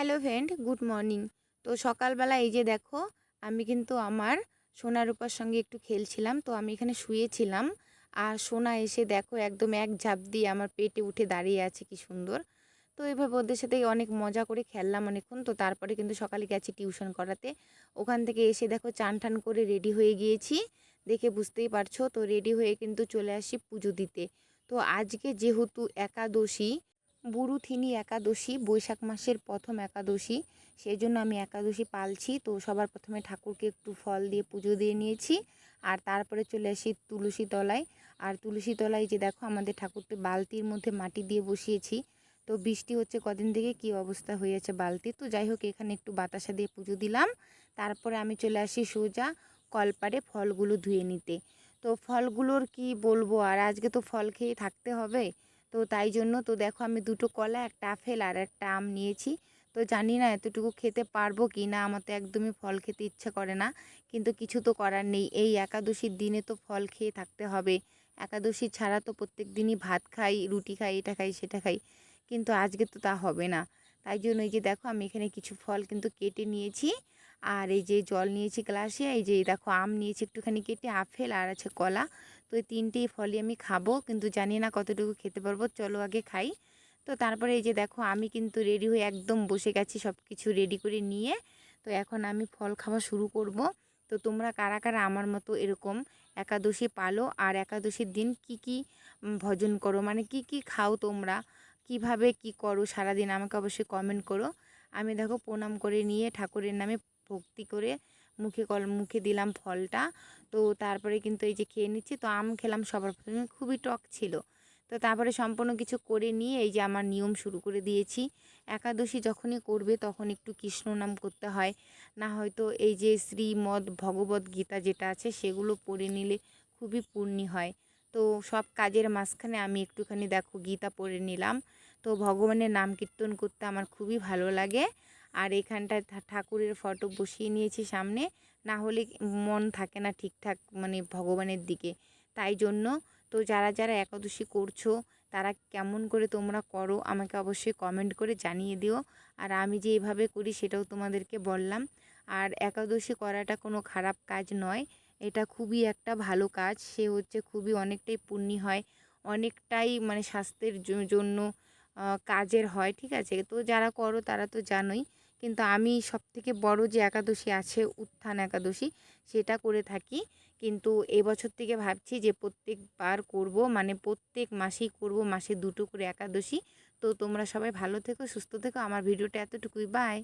Hello friend, good morning. তো সকালবেলা এই যে দেখো, আমি কিন্তু আমার সোনা রূপার সঙ্গে একটু খেলছিলাম, তো আমি এখানে শুয়েছিলাম। আর সোনা এসে দেখো একদম এক ঝাঁপ দিয়ে আমার পেটে উঠে দাঁড়িয়ে আছে, কি সুন্দর। তো এইভাবে ওদের সাথে অনেক মজা করে খেললাম অনেকক্ষণ, তো তারপরে কিন্তু সকালে গেছি টিউশন করাতে। ওখান থেকে এসে দেখো চান টান করে রেডি হয়ে গিয়েছি, দেখে বুঝতেই পারছ। তো রেডি হয়ে কিন্তু চলে আসি পুজো দিতে। তো আজকে যেহেতু একাদশী বুরুথিনী একাদশী, বৈশাখ মাসের প্রথম একাদশী। সেই জন্য আমি একাদশী পালছি। তো সবার প্রথমে ঠাকুরকে একটু ফল দিয়ে পুজো দিয়ে নিয়েছি। আর তারপরে চলে আসি তুলসী তলায়। আর তুলসী তলায় যে দেখো আমাদের ঠাকুরকে বালতির মধ্যে মাটি দিয়ে বসিয়েছি। তো বৃষ্টি হচ্ছে কদিন থেকে, কি অবস্থা হয়ে হয়েছে বালতি? তো যাই হোক, এখানে একটু বাতাসা দিয়ে পুজো দিলাম। তারপরে আমি চলে আসি সোজা কলপারে ফলগুলো ধুয়ে নিতে। তো ফলগুলোর কি বলব? আর আজকে তো ফল খেয়ে থাকতে হবে। তো তাই জন্য তো দেখো আমি দুটো কলা, একটা আপেল আর একটা আম নিয়েছি। তো জানি না এতটুকু খেতে পারব কি না, আমার তো একদমই ফল খেতে ইচ্ছা করে না। কিন্তু কিছু তো করার নেই, এই একাদশীর দিনে তো ফল খেয়ে থাকতে হবে। একাদশী ছাড়া তো প্রত্যেক দিনই ভাত খাই, রুটি খাই, এটা খাই, সেটা খাই। কিন্তু আজকে তো তা হবে না। তাই জন্য এই যে দেখো আমি এখানে কিছু ফল কিন্তু কেটে নিয়েছি। আর এই যে জল নিয়েছি গ্লাসে, এই যে দেখো আম নিয়েছি একটুখানি কেটে, আপেল আর আছে কলা। তো এই তিনটেই ফলই আমি খাব। কিন্তু জানি না কতটুকু খেতে পারব। চলো আগে খাই। তো তারপরে এই যে দেখো, আমি কিন্তু রেডি হয়ে একদম বসে গেছি সব কিছু রেডি করে নিয়ে। তো এখন আমি ফল খাওয়া শুরু করব। তো তোমরা কারা কারা আমার মতো এরকম একাদশী পালো? আর একাদশীর দিন কি কি ভজন করো? মানে কি কি খাও তোমরা? কীভাবে কি করো? সারাদিন আমাকে অবশ্যই কমেন্ট করো। আমি দেখো প্রণাম করে নিয়ে ঠাকুরের নামে ভক্তি করে মুখে কল, মুখে দিলাম ফলটা। তো তারপরে কিন্তু এই যে খেয়ে নিচ্ছি, তো আম খেলাম সবার প্রথমে, খুবই টক ছিল। তো তারপরে সম্পূর্ণ কিছু করে নিয়ে এই যে আমার নিয়ম শুরু করে দিয়েছি। একাদশী যখনই করবে তখন একটু কৃষ্ণ নাম করতে হয়। না হয়তো এই যে শ্রীমদ ভগবত গীতা যেটা আছে সেগুলো পড়ে নিলে খুবই পূর্ণি হয়। তো সব কাজের মাঝখানে আমি একটুখানি দেখো গীতা পড়ে নিলাম। তো ভগবানের নাম কীর্তন করতে আমার খুবই ভালো লাগে। আর এখানটায় ঠাকুরের ফটো বসিয়ে নিয়েছি সামনে। না হলে মন থাকে না ঠিকঠাক মানে ভগবানের দিকে। তাই জন্য তো যারা যারা একাদশী করছ, তারা কেমন করে তোমরা করো আমাকে অবশ্যই কমেন্ট করে জানিয়ে দিও। আর আমি যে এভাবে করি সেটাও তোমাদেরকে বললাম। আর একাদশী করাটা কোনো খারাপ কাজ নয়। এটা খুবই একটা ভালো কাজ। সে হচ্ছে খুবই অনেকটাই পুণ্যি হয়। অনেকটাই মানে স্বাস্থ্যের জন্য কাজের হয়, ঠিক আছে? তো যারা করো তারা তো জানোই। কিন্তু আমি সবথেকে বড় যে একাদশী আছে, উত্থান একাদশী, সেটা করে থাকি। কিন্তু এবছর থেকে ভাবছি যে প্রত্যেকবার করব মানে প্রত্যেক মাসেই করব, মাসে দুটো করে একাদশী। তো তোমরা সবাই ভালো থেকো, সুস্থ থেকো। আমার ভিডিওটা এতটুকুই। বাই